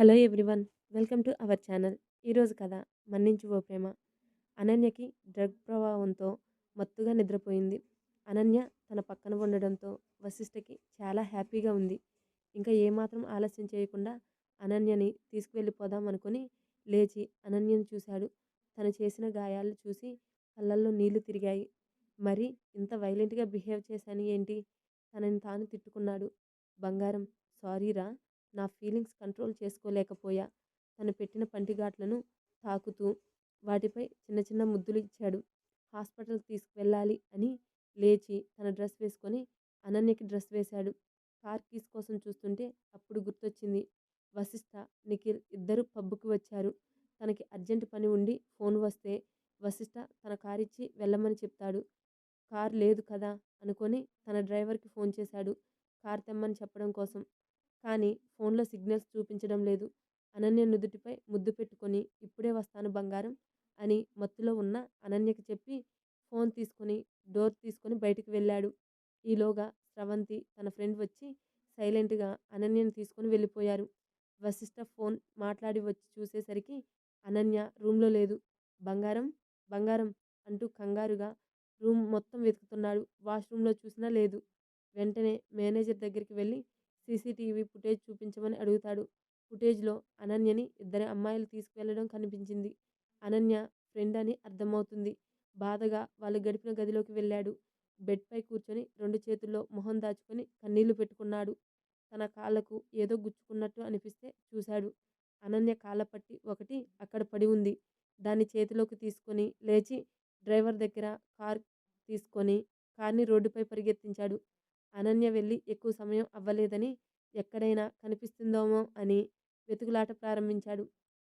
Hello everyone welcome to our channel. ఈరోజు కథ మన్నించు ఓ ప్రేమ. అనన్యకి డ్రగ్ ప్రభావంతో మత్తుగా నిద్రపోయింది. అనన్య తన పక్కన ఉండడంతో వశిష్ఠకి చాలా హ్యాపీగా ఉంది. ఇంకా ఏమాత్రం ఆలస్యం చేయకుండా అనన్యని తీసుకువెళ్ళిపోదాం అనుకుని లేచి అనన్యని చూశాడు. తను చేసిన గాయాలు చూసి కళ్ళల్లో నీళ్ళు తిరిగాయి. మరి ఇంత వైలెంట్గా బిహేవ్ చేశాను ఏంటి? తనని తాను తిట్టుకున్నాడు. బంగారం సారీరా నా ఫీలింగ్స్ కంట్రోల్ చేసుకోలేకపోయా. తను పెట్టిన పంటిఘాట్లను తాకుతూ వాటిపై చిన్న చిన్న ముద్దులు ఇచ్చాడు. హాస్పిటల్కి తీసుకువెళ్ళాలి అని లేచి తన డ్రెస్ వేసుకొని అనన్యకి డ్రెస్ వేశాడు. కార్ కీస్ కోసం చూస్తుంటే అప్పుడు గుర్తొచ్చింది. వశిష్ఠ నిఖిల్ ఇద్దరు పబ్బుకి వచ్చారు. తనకి అర్జెంట్ పని ఉండి ఫోన్ వస్తే వశిష్ఠ తన కార్ ఇచ్చి వెళ్ళమని చెప్తాడు. కార్ లేదు కదా అనుకొని తన డ్రైవర్కి ఫోన్ చేశాడు. కార్ తెమ్మని చెప్పడం కోసం కానీ ఫోన్లో సిగ్నల్స్ చూపించడం లేదు. అనన్య నుదుటిపై ముద్దు పెట్టుకొని ఇప్పుడే వస్తాను బంగారం అని మత్తులో ఉన్న అనన్యకి చెప్పి ఫోన్ తీసుకొని డోర్ తీసుకొని బయటికి వెళ్ళాడు. ఈలోగా స్రవంతి తన ఫ్రెండ్ వచ్చి సైలెంట్గా అనన్యని తీసుకొని వెళ్ళిపోయారు. వశిష్ఠ ఫోన్ మాట్లాడి వచ్చి చూసేసరికి అనన్య రూమ్లో లేదు. బంగారం బంగారం అంటూ కంగారుగా రూమ్ మొత్తం వెతుకుతున్నాడు. వాష్రూమ్లో చూసినా లేదు. వెంటనే మేనేజర్ దగ్గరికి వెళ్ళి సీసీటీవీ ఫుటేజ్ చూపించమని అడుగుతాడు. ఫుటేజ్లో అనన్యని ఇద్దరు అమ్మాయిలు తీసుకువెళ్ళడం కనిపించింది. అనన్య ఫ్రెండ్ అని అర్థమవుతుంది. బాధగా వాళ్ళు గడిపిన గదిలోకి వెళ్ళాడు. బెడ్పై కూర్చొని రెండు చేతుల్లో మొహం దాచుకొని కన్నీళ్ళు పెట్టుకున్నాడు. తన కాళ్ళకు ఏదో గుచ్చుకున్నట్టు అనిపిస్తే చూశాడు. అనన్య కాళ్ళ పట్టి ఒకటి అక్కడ పడి ఉంది. దాన్ని చేతిలోకి తీసుకొని లేచి డ్రైవర్ దగ్గర కార్ తీసుకొని కార్ని రోడ్డుపై పరిగెత్తించాడు. అనన్య వెళ్ళి ఎక్కువ సమయం అవ్వలేదని ఎక్కడైనా కనిపిస్తుందేమో అని వెతుకులాట ప్రారంభించాడు.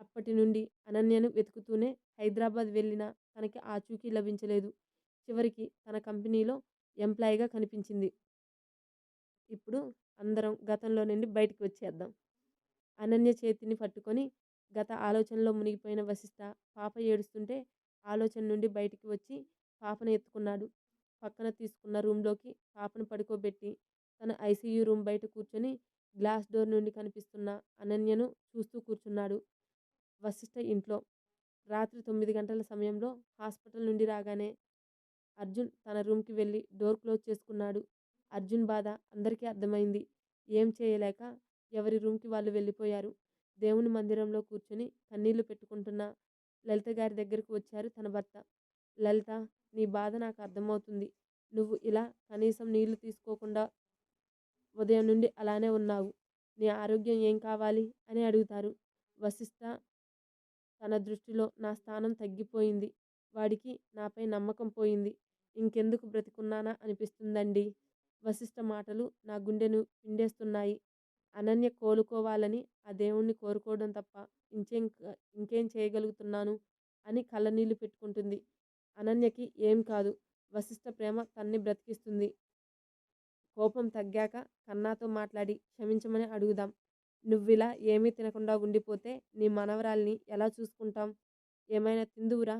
అప్పటి నుండి అనన్యను వెతుకుతూనే హైదరాబాద్ వెళ్ళినా తనకి ఆచూకీ లభించలేదు. చివరికి తన కంపెనీలో ఎంప్లాయీగా కనిపించింది. ఇప్పుడు అందరం గతంలో నుండి బయటికి వచ్చేద్దాం. అనన్య చేతిని పట్టుకొని గత ఆలోచనలో మునిగిపోయిన వశిష్ట పాప ఏడుస్తుంటే ఆలోచన నుండి బయటికి వచ్చి పాపను ఎత్తుకున్నాడు. పక్కన తీసుకున్న రూమ్లోకి పాపను పడుకోబెట్టి తన ఐసీయూ రూమ్ బయట కూర్చొని గ్లాస్ డోర్ నుండి కనిపిస్తున్న అనన్యను చూస్తూ కూర్చున్నాడు వశిష్ఠ ఇంట్లో. రాత్రి తొమ్మిది గంటల సమయంలో హాస్పిటల్ నుండి రాగానే అర్జున్ తన రూమ్కి వెళ్ళి డోర్ క్లోజ్ చేసుకున్నాడు. అర్జున్ బాధ అందరికీ అర్థమైంది. ఏం చేయలేక ఎవరి రూమ్కి వాళ్ళు వెళ్ళిపోయారు. దేవుని మందిరంలో కూర్చొని కన్నీళ్ళు పెట్టుకుంటున్న లలిత గారి దగ్గరకు వచ్చారు తన భర్త. లలిత నీ బాధ నాకు అర్థమవుతుంది. నువ్వు ఇలా కనీసం నీళ్ళు తీసుకోకుండా ఉదయం నుండి అలానే ఉన్నావు. నీ ఆరోగ్యం ఏం కావాలి? అని అడుగుతారు. వశిష్ట తన దృష్టిలో నా స్థానం తగ్గిపోయింది. వాడికి నాపై నమ్మకం పోయింది. ఇంకెందుకు బ్రతికున్నానా అనిపిస్తుందండి. వశిష్ట మాటలు నా గుండెను పిండేస్తున్నాయి. అనన్య కోలుకోవాలని ఆ దేవుణ్ణి కోరుకోవడం తప్ప ఇంకేం ఇంకేం చేయగలుగుతున్నాను? అని కళ్ళనీళ్ళు పెట్టుకుంటుంది. అనన్యకి ఏం కాదు. వశిష్ఠ ప్రేమ తన్ని బ్రతికిస్తుంది. కోపం తగ్గాక కన్నాతో మాట్లాడి క్షమించమని అడుగుదాం. నువ్విలా ఏమీ తినకుండా ఉండిపోతే నీ మనవరాల్ని ఎలా చూసుకుంటాం? ఏమైనా తిందువురా?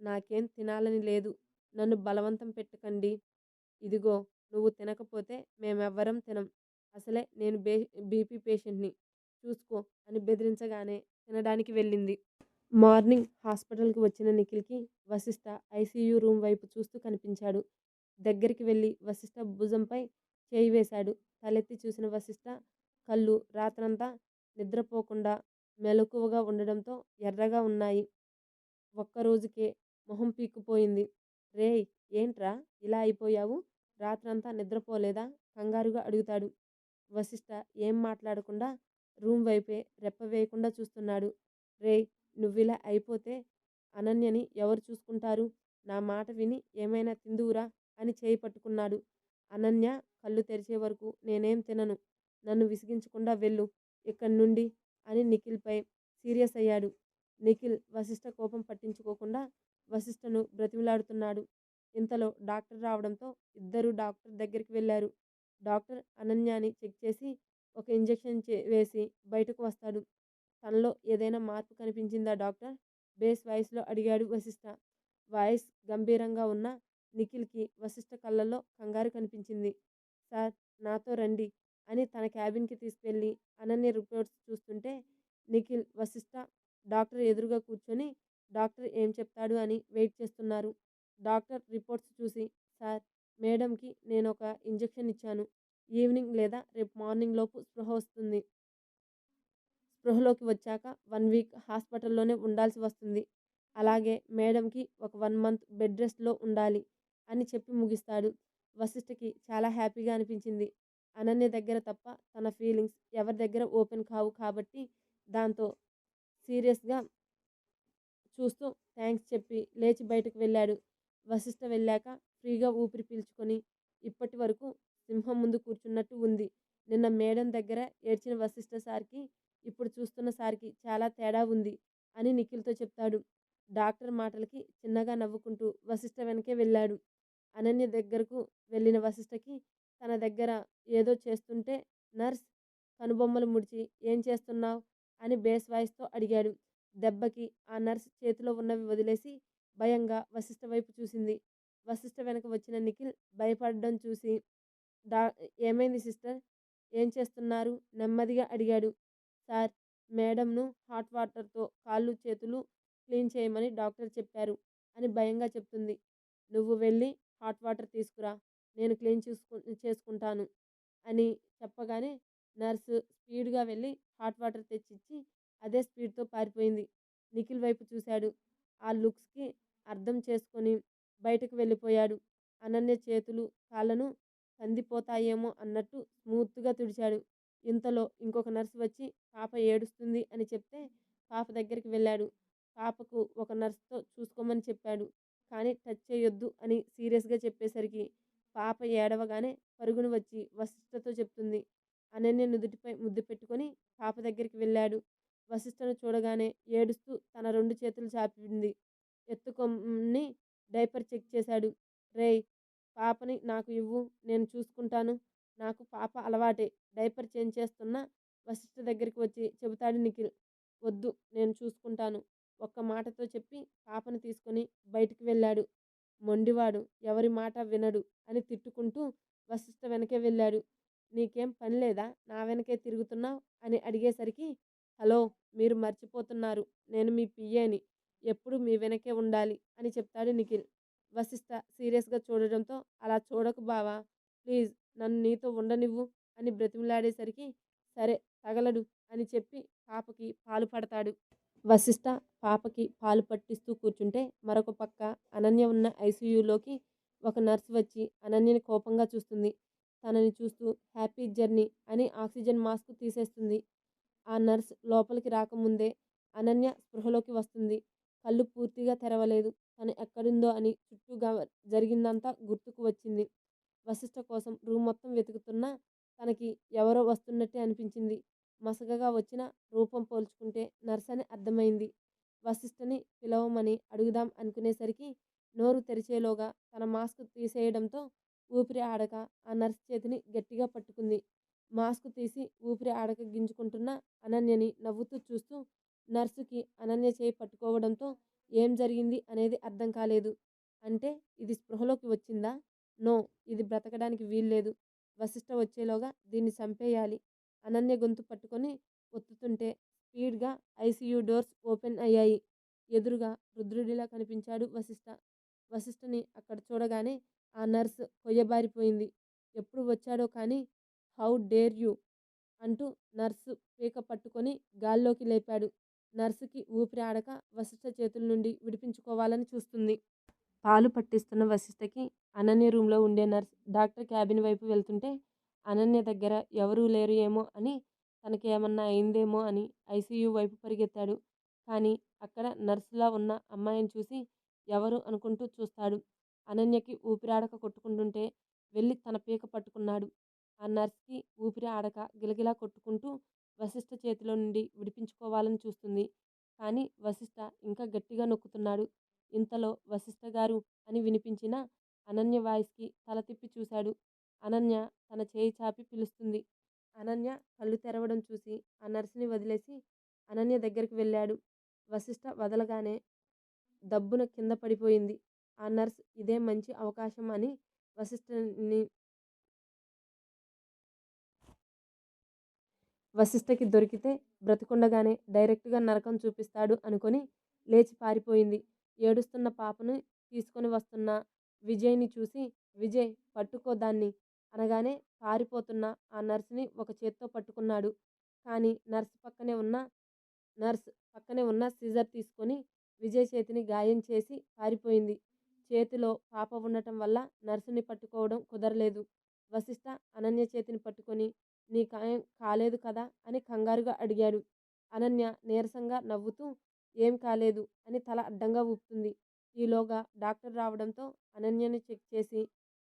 నాకేం తినాలని లేదు. నన్ను బలవంతం పెట్టకండి. ఇదిగో నువ్వు తినకపోతే మేమెవ్వరం తినం. అసలే నేను బే బీపీ పేషెంట్ని. చూసుకో అని బెదిరించగానే తినడానికి వెళ్ళింది. మార్నింగ్ హాస్పిటల్కి వచ్చిన నిఖిల్కి వశిష్ఠ ఐసీయూ రూమ్ వైపు చూస్తూ కనిపించాడు. దగ్గరికి వెళ్ళి వశిష్ఠ భుజంపై చేయి వేశాడు. తలెత్తి చూసిన వశిష్ఠ కళ్ళు రాత్రంతా నిద్రపోకుండా మెలకువగా ఉండడంతో ఎర్రగా ఉన్నాయి. ఒక్కరోజుకే మొహం పీక్కుపోయింది. రేయ్! ఏంట్రా? ఇలా అయిపోయావు? రాత్రంతా నిద్రపోలేదా? కంగారుగా అడుగుతాడు. వశిష్ఠ ఏం మాట్లాడకుండా రూమ్ వైపే రెప్ప వేయకుండా చూస్తున్నాడు. రేయ్! నువ్విలా అయిపోతే అనన్యని ఎవరు చూసుకుంటారు? నా మాట విని ఏమైనా తిందువురా? అని చేయి పట్టుకున్నాడు. అనన్య కళ్ళు తెరిచే వరకు నేనేం తినను. నన్ను విసిగించకుండా వెళ్ళు. ఇక్కడి నుండి అని నిఖిల్పై సీరియస్ అయ్యాడు. నిఖిల్ వశిష్ఠ కోపం పట్టించుకోకుండా వశిష్ఠను బ్రతిమిలాడుతున్నాడు. ఇంతలో డాక్టర్ రావడంతో ఇద్దరు డాక్టర్ దగ్గరికి వెళ్ళారు. డాక్టర్ అనన్యాని చెక్ చేసి ఒక ఇంజెక్షన్ వేసి బయటకు వస్తాడు. తనలో ఏదైనా మార్పు కనిపించిందా డాక్టర్? బేస్ వాయిస్లో అడిగాడు వశిష్ఠ వాయిస్ గంభీరంగా ఉన్న నిఖిల్కి వశిష్ఠ కళ్ళల్లో కంగారు కనిపించింది. సార్ నాతో రండి అని తన క్యాబిన్కి తీసుకెళ్ళి అనన్య రిపోర్ట్స్ చూస్తుంటే నిఖిల్ వశిష్ఠ డాక్టర్ ఎదురుగా కూర్చొని డాక్టర్ ఏం చెప్తాడు అని వెయిట్ చేస్తున్నారు. డాక్టర్ రిపోర్ట్స్ చూసి సార్ మేడంకి నేను ఒక ఇంజెక్షన్ ఇచ్చాను. ఈవినింగ్ లేదా రేపు మార్నింగ్ లోపు స్పృహ వస్తుంది. గృహలోకి వచ్చాక వన్ వీక్ హాస్పిటల్లోనే ఉండాల్సి వస్తుంది. అలాగే మేడంకి ఒక వన్ మంత్ బెడ్ రెస్ట్లో ఉండాలి అని చెప్పి ముగిస్తాడు. వశిష్ఠకి చాలా హ్యాపీగా అనిపించింది. అనన్య దగ్గర తప్ప తన ఫీలింగ్స్ ఎవరి దగ్గర ఓపెన్ కావు కాబట్టి దాంతో సీరియస్గా చూస్తూ థ్యాంక్స్ చెప్పి లేచి బయటకు వెళ్ళాడు. వశిష్ఠ వెళ్ళాక ఫ్రీగా ఊపిరి పీల్చుకొని ఇప్పటి వరకు సింహం ముందు కూర్చున్నట్టు ఉంది. నిన్న మేడం దగ్గర ఏడ్చిన వశిష్ఠ సార్కి ఇప్పుడు చూస్తున్న సార్కి చాలా తేడా ఉంది అని నిఖిల్తో చెప్తాడు. డాక్టర్ మాటలకి చిన్నగా నవ్వుకుంటూ వశిష్ఠ వెనకే వెళ్ళాడు. అనన్య దగ్గరకు వెళ్ళిన వశిష్ఠకి తన దగ్గర ఏదో చేస్తుంటే నర్స్ కనుబొమ్మలు ముడిచి ఏం చేస్తున్నావు? అని బేస్ వాయిస్తో అడిగాడు. దెబ్బకి ఆ నర్స్ చేతిలో ఉన్నవి వదిలేసి భయంగా వశిష్ఠ వైపు చూసింది. వశిష్ఠ వెనక వచ్చిన నిఖిల్ భయపడడం చూసి డా ఏమైంది సిస్టర్? ఏం చేస్తున్నారు? నెమ్మదిగా అడిగాడు. సార్ మేడంను హాట్ వాటర్తో కాళ్ళు చేతులు క్లీన్ చేయమని డాక్టర్ చెప్పారు అని భయంగా చెప్తుంది. నువ్వు వెళ్ళి హాట్ వాటర్ తీసుకురా నేను క్లీన్ చూసుకు చేసుకుంటాను అని చెప్పగానే నర్సు స్పీడ్గా వెళ్ళి హాట్ వాటర్ తెచ్చిచ్చి అదే స్పీడ్తో పారిపోయింది. నిఖిల్ వైపు చూశాడు. ఆ లుక్స్కి అర్థం చేసుకొని బయటకు వెళ్ళిపోయాడు. అనన్య చేతులు కాళ్ళను కందిపోతాయేమో అన్నట్టు స్మూత్గా తుడిచాడు. ఇంతలో ఇంకొక నర్సు వచ్చి పాప ఏడుస్తుంది అని చెప్తే పాప దగ్గరికి వెళ్ళాడు. పాపకు ఒక నర్సుతో చూసుకోమని చెప్పాడు. కానీ టచ్ చేయొద్దు అని సీరియస్గా చెప్పేసరికి పాప ఏడవగానే పరుగును వచ్చి వశిష్ఠతో చెప్తుంది. అనన్య నుదుటిపై ముద్దు పెట్టుకొని పాప దగ్గరికి వెళ్ళాడు. వశిష్ఠను చూడగానే ఏడుస్తూ తన రెండు చేతులు చాపింది. ఎత్తుకొని డైపర్ చెక్ చేశాడు. రేయ్ పాపని నాకు ఇవ్వు నేను చూసుకుంటాను. నాకు పాప అలవాటే. డైపర్ చేంజ్ చేస్తున్న వశిష్ఠ దగ్గరికి వచ్చి చెబుతాడు నిఖిల్ వద్దు నేను చూసుకుంటాను. ఒక్క మాటతో చెప్పి పాపను తీసుకొని బయటికి వెళ్ళాడు. మొండివాడు ఎవరి మాట వినడు అని తిట్టుకుంటూ వశిష్ఠ వెనకే వెళ్ళాడు. నీకేం పని లేదా? నా వెనకే తిరుగుతున్నావు? అని అడిగేసరికి హలో మీరు మర్చిపోతున్నారు. నేను మీ పియ్యేని ఎప్పుడు మీ వెనకే ఉండాలి? అని చెప్తాడు నిఖిల్. వశిష్ఠ సీరియస్గా చూడడంతో అలా చూడకు బావా. ప్లీజ్ నన్ను నీతో ఉండనివ్వు అని బ్రతిమలాడేసరికి సరే తగలడు అని చెప్పి పాపకి పాలు పడతాడు. వశిష్ఠ పాపకి పాలు పట్టిస్తూ కూర్చుంటే మరొక పక్క అనన్య ఉన్న ఐసీయూలోకి ఒక నర్స్ వచ్చి అనన్యని కోపంగా చూస్తుంది. తనని చూస్తూ హ్యాపీ జర్నీ అని ఆక్సిజన్ మాస్క్ తీసేస్తుంది. ఆ నర్స్ లోపలికి రాకముందే అనన్య స్పృహలోకి వస్తుంది. కళ్ళు పూర్తిగా తెరవలేదు. తను ఎక్కడుందో అని చుట్టూ జరిగిందంతా గుర్తుకు వచ్చింది. వశిష్ఠ కోసం రూమ్ మొత్తం వెతుకుతున్నా తనకి ఎవరో వస్తున్నట్టే అనిపించింది. మసగగా వచ్చిన రూపం పోల్చుకుంటే నర్స్ అని అర్థమైంది. వశిష్ఠని పిలవమని అడుగుదాం అనుకునేసరికి నోరు తెరిచేలోగా తన మాస్క్ తీసేయడంతో ఊపిరి ఆడక ఆ నర్స్ చేతిని గట్టిగా పట్టుకుంది. మాస్క్ తీసి ఊపిరి ఆడక గింజుకుంటున్న అనన్యని నవ్వుతూ చూస్తూ నర్సుకి అనన్య చేయి పట్టుకోవడంతో ఏం జరిగింది అనేది అర్థం కాలేదు. అంటే ఇది స్పృహలోకి వచ్చిందా? నో ఇది బ్రతకడానికి వీల్లేదు. వశిష్ఠ వచ్చేలోగా దీన్ని చంపేయాలి. అనన్య గొంతు పట్టుకొని ఒత్తుతుంటే స్పీడ్గా ఐసీయూ డోర్స్ ఓపెన్ అయ్యాయి. ఎదురుగా రుద్రుడిలా కనిపించాడు వశిష్ఠ వశిష్ఠని అక్కడ చూడగానే ఆ నర్స్ కొయ్యబారిపోయింది. ఎప్పుడు వచ్చాడో కానీ హౌ డేర్ యూ? అంటూ నర్సు పీక పట్టుకొని గాల్లోకి లేపాడు. నర్సుకి ఊపిరి ఆడక వశిష్ఠ చేతుల నుండి విడిపించుకోవాలని చూస్తుంది. పాలు పట్టిస్తున్న వశిష్ఠకి అనన్య రూమ్లో ఉండే నర్స్ డాక్టర్ క్యాబిన్ వైపు వెళ్తుంటే అనన్య దగ్గర ఎవరూ లేరు ఏమో అని తనకి ఏమన్నా అయిందేమో అని ఐసీయూ వైపు పరిగెత్తాడు. కానీ అక్కడ నర్సులా ఉన్న అమ్మాయిని చూసి ఎవరు అనుకుంటూ చూస్తాడు. అనన్యకి ఊపిరి ఆడక కొట్టుకుంటుంటే వెళ్ళి తన పీక పట్టుకున్నాడు. ఆ నర్స్కి ఊపిరి ఆడక గిలగిలా కొట్టుకుంటూ వశిష్ఠ చేతిలో నుండి విడిపించుకోవాలని చూస్తుంది. కానీ వశిష్ఠ ఇంకా గట్టిగా నొక్కుతున్నాడు. ఇంతలో వశిష్ఠ గారు అని వినిపించిన అనన్య వాయిస్కి తల తిప్పి చూశాడు. అనన్య తన చేయి చాపి పిలుస్తుంది. అనన్య కళ్ళు తెరవడం చూసి ఆ నర్సుని వదిలేసి అనన్య దగ్గరికి వెళ్ళాడు. వశిష్ఠ వదలగానే దబ్బున కింద పడిపోయింది. ఆ నర్స్ ఇదే మంచి అవకాశం అని వశిష్ఠని వశిష్ఠకి దొరికితే బ్రతికుండగానే డైరెక్ట్గా నరకం చూపిస్తాడు అనుకొని లేచి పారిపోయింది. ఏడుస్తున్న పాపను తీసుకొని వస్తున్న విజయ్ని చూసి విజయ్ పట్టుకో దాన్ని అనగానే పారిపోతున్న ఆ నర్సుని ఒక చేత్తో పట్టుకున్నాడు. కానీ నర్స్ పక్కనే ఉన్న నర్స్ పక్కనే ఉన్న సీజర్ తీసుకొని విజయ్ చేతిని గాయం చేసి పారిపోయింది. చేతిలో పాప ఉండటం వల్ల నర్సుని పట్టుకోవడం కుదరలేదు. వశిష్ఠ అనన్య చేతిని పట్టుకొని నీ కాయం కాలేదు కదా అని కంగారుగా అడిగాడు. అనన్య నీరసంగా నవ్వుతూ ఏం కాలేదు అని తల అడ్డంగా ఊపుతుంది. ఈలోగా డాక్టర్ రావడంతో అనన్యని చెక్ చేసి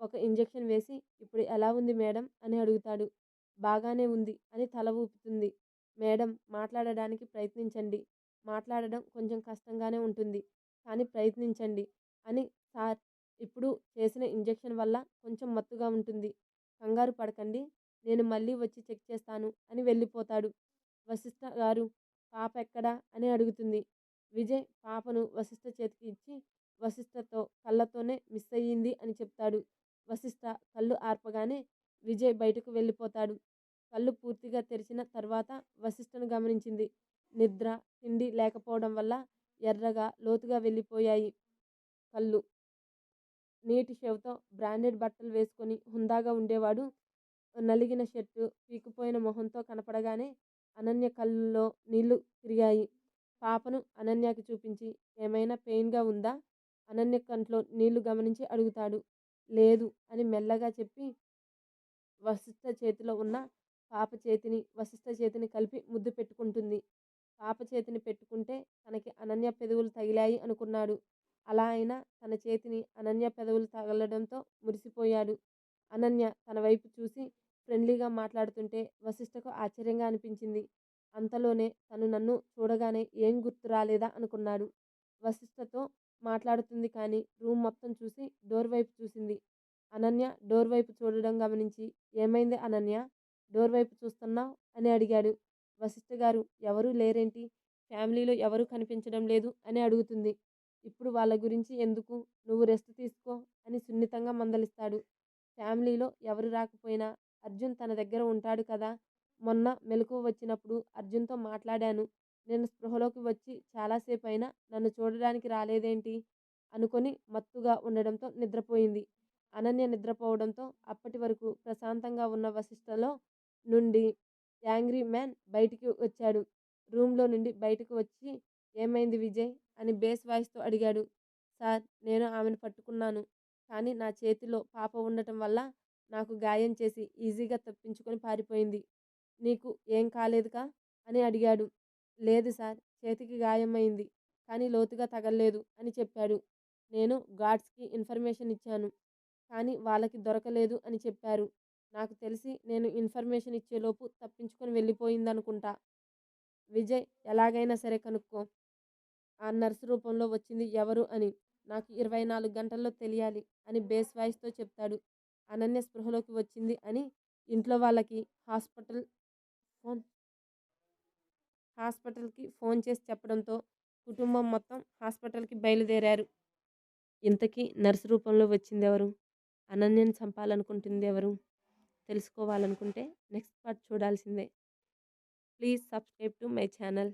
ఒక ఇంజెక్షన్ వేసి ఇప్పుడు ఎలా ఉంది మేడం? అని అడుగుతాడు. బాగానే ఉంది అని తల ఊపుతుంది. మేడం మాట్లాడడానికి ప్రయత్నించండి. మాట్లాడడం కొంచెం కష్టంగానే ఉంటుంది. కానీ ప్రయత్నించండి అని సార్ ఇప్పుడు చేసిన ఇంజెక్షన్ వల్ల కొంచెం మత్తుగా ఉంటుంది. కంగారు పడకండి. నేను మళ్ళీ వచ్చి చెక్ చేస్తాను అని వెళ్ళిపోతాడు. వశిష్ఠ గారు పాప ఎక్కడా అని అడుగుతుంది. విజయ్ పాపను వశిష్ఠ చేతికి ఇచ్చి వశిష్ఠతో కళ్ళతోనే మిస్ అయ్యింది అని చెప్తాడు. వశిష్ఠ కళ్ళు ఆర్పగానే విజయ్ బయటకు వెళ్ళిపోతాడు. కళ్ళు పూర్తిగా తెరిచిన తర్వాత వశిష్ఠను గమనించింది. నిద్ర తిండి లేకపోవడం వల్ల ఎర్రగా లోతుగా వెళ్ళిపోయాయి కళ్ళు. నీటి షేవ్తో బ్రాండెడ్ బట్టలు వేసుకొని హుందాగా ఉండేవాడు. నలిగిన షర్టు పీకిపోయిన మొహంతో కనపడగానే అనన్య కళ్ళల్లో నీళ్ళు తిరిగాయి. పాపను అనన్యకి చూపించి ఏమైనా పెయిన్గా ఉందా అనన్య కంట్లో నీళ్ళు గమనించి అడుగుతాడు. లేదు అని మెల్లగా చెప్పి వశిష్ఠ చేతిలో ఉన్న పాప చేతిని వశిష్ఠ చేతిని కలిపి ముద్దు పెట్టుకుంటుంది. పాప చేతిని పెట్టుకుంటే తనకి అనన్య పెదవులు తగిలాయి అనుకున్నాడు. అలా అయినా తన చేతిని అనన్య పెదవులు తగలడంతో మురిసిపోయాడు. అనన్య తన వైపు చూసి ఫ్రెండ్లీగా మాట్లాడుతుంటే వశిష్ఠకు ఆశ్చర్యంగా అనిపించింది. అంతలోనే తను నన్ను చూడగానే ఏం గుర్తు రాలేదా అనుకున్నాడు. వశిష్ఠతో మాట్లాడుతుంది కానీ రూమ్ మొత్తం చూసి డోర్ వైపు చూసింది. అనన్య డోర్ వైపు చూడడం గమనించి ఏమైంది అనన్య? డోర్ వైపు చూస్తున్నావు? అని అడిగాడు. వశిష్ఠ గారు ఎవరూ లేరేంటి? ఫ్యామిలీలో ఎవరూ కనిపించడం లేదు? అని అడుగుతుంది. ఇప్పుడు వాళ్ళ గురించి ఎందుకు? నువ్వు రెస్ట్ తీసుకో అని సున్నితంగా మందలిస్తాడు. ఫ్యామిలీలో ఎవరు రాకపోయినా అర్జున్ తన దగ్గర ఉంటాడు కదా! మొన్న మెలకువ వచ్చినప్పుడు అర్జున్తో మాట్లాడాను. నేను స్పృహలోకి వచ్చి చాలాసేపు అయినా నన్ను చూడడానికి రాలేదేంటి? అనుకొని మత్తుగా ఉండడంతో నిద్రపోయింది. అనన్య నిద్రపోవడంతో అప్పటి వరకు ప్రశాంతంగా ఉన్న వశిష్టలో నుండి యాంగ్రీ మ్యాన్ బయటికి వచ్చాడు. రూమ్లో నుండి బయటకు వచ్చి ఏమైంది విజయ్? అని బేస్ వాయిస్తో అడిగాడు. సార్ నేను ఆమెను పట్టుకున్నాను. కానీ నా చేతిలో పాప ఉండటం వల్ల నాకు గాయం చేసి ఈజీగా తప్పించుకొని పారిపోయింది. నీకు ఏం కాలేదుగా? అని అడిగాడు. లేదు సార్ చేతికి గాయమైంది కానీ లోతుగా తగలలేదు అని చెప్పాడు. నేను గార్డ్స్కి ఇన్ఫర్మేషన్ ఇచ్చాను కానీ వాళ్ళకి దొరకలేదు అని చెప్పారు. నాకు తెలిసి నేను ఇన్ఫర్మేషన్ ఇచ్చేలోపు తప్పించుకొని వెళ్ళిపోయిందనుకుంటా. విజయ్ ఎలాగైనా సరే కనుక్కో. ఆ నర్సు రూపంలో వచ్చింది ఎవరు అని నాకు ఇరవై నాలుగు గంటల్లో తెలియాలి అని బేస్ వాయిస్తో చెప్తాడు. అనన్య స్పృహలోకి వచ్చింది అని ఇంట్లో వాళ్ళకి హాస్పిటల్ ఫోన్ హాస్పిటల్కి ఫోన్ చేసి చెప్పడంతో కుటుంబం మొత్తం హాస్పిటల్కి బయలుదేరారు. ఇంతకీ నర్సు రూపంలో వచ్చింది ఎవరు? అనన్యని చంపాలనుకుంటుంది ఎవరు? తెలుసుకోవాలనుకుంటే నెక్స్ట్ పార్ట్ చూడాల్సిందే. Please subscribe to my channel.